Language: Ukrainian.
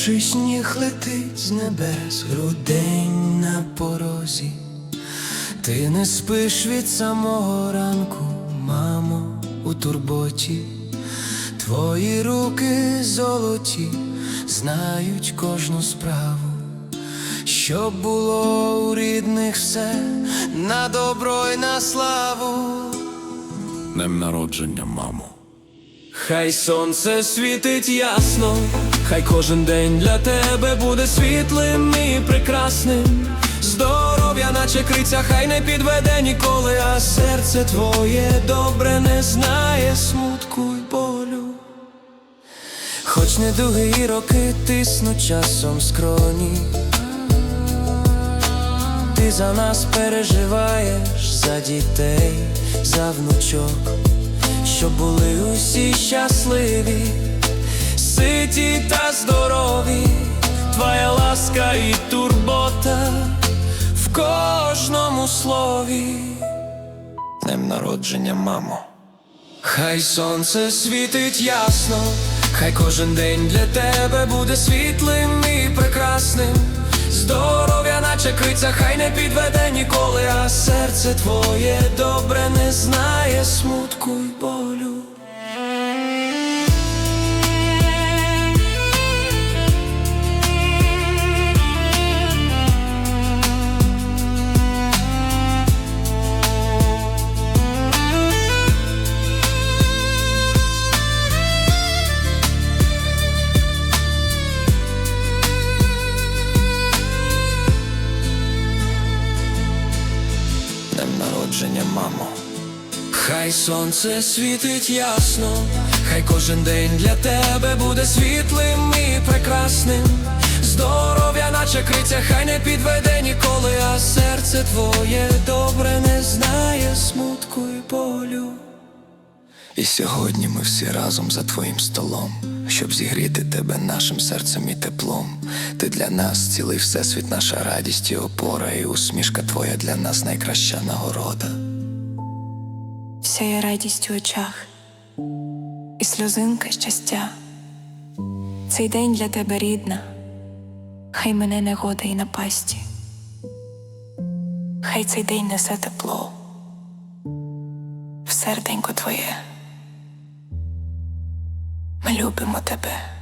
Перший сніг летить з небес, грудень на порозі. Ти не спиш від самого ранку, мамо, у турботі. Твої руки золоті знають кожну справу, щоб було у рідних все на добро й на славу. Днем народження, мамо. Хай сонце світить ясно, хай кожен день для тебе буде світлим і прекрасним. Криця, хай не підведе ніколи, а серце твоє добре не знає смутку й болю. Хоч недуги і роки тиснуть часом скроні, ти за нас переживаєш, за дітей, за внучок. Щоб були усі щасливі, ситі та здорові, твоя ласка і турбота в кожному слові. Днем народження, мамо. Хай сонце світить ясно, хай кожен день для тебе буде світлим і прекрасним. Здоров'я, наче криця, хай не підведе ніколи, а серце твоє добре не знає смутку й болю. Хай сонце світить ясно, хай кожен день для тебе буде світлим і прекрасним. Здоров'я, наче криця, хай не підведе ніколи, а серце твоє добре не знає смутку й болю. І сьогодні ми всі разом за твоїм столом, щоб зігріти тебе нашим серцем і теплом. Ти для нас цілий всесвіт, наша радість і опора, і усмішка твоя для нас найкраща нагорода. Вся є радість у очах і сльозинка щастя. Цей день для тебе рідна, хай мене негода і напасті. Хай цей день несе тепло в серденько твоє. Ми любимо тебе.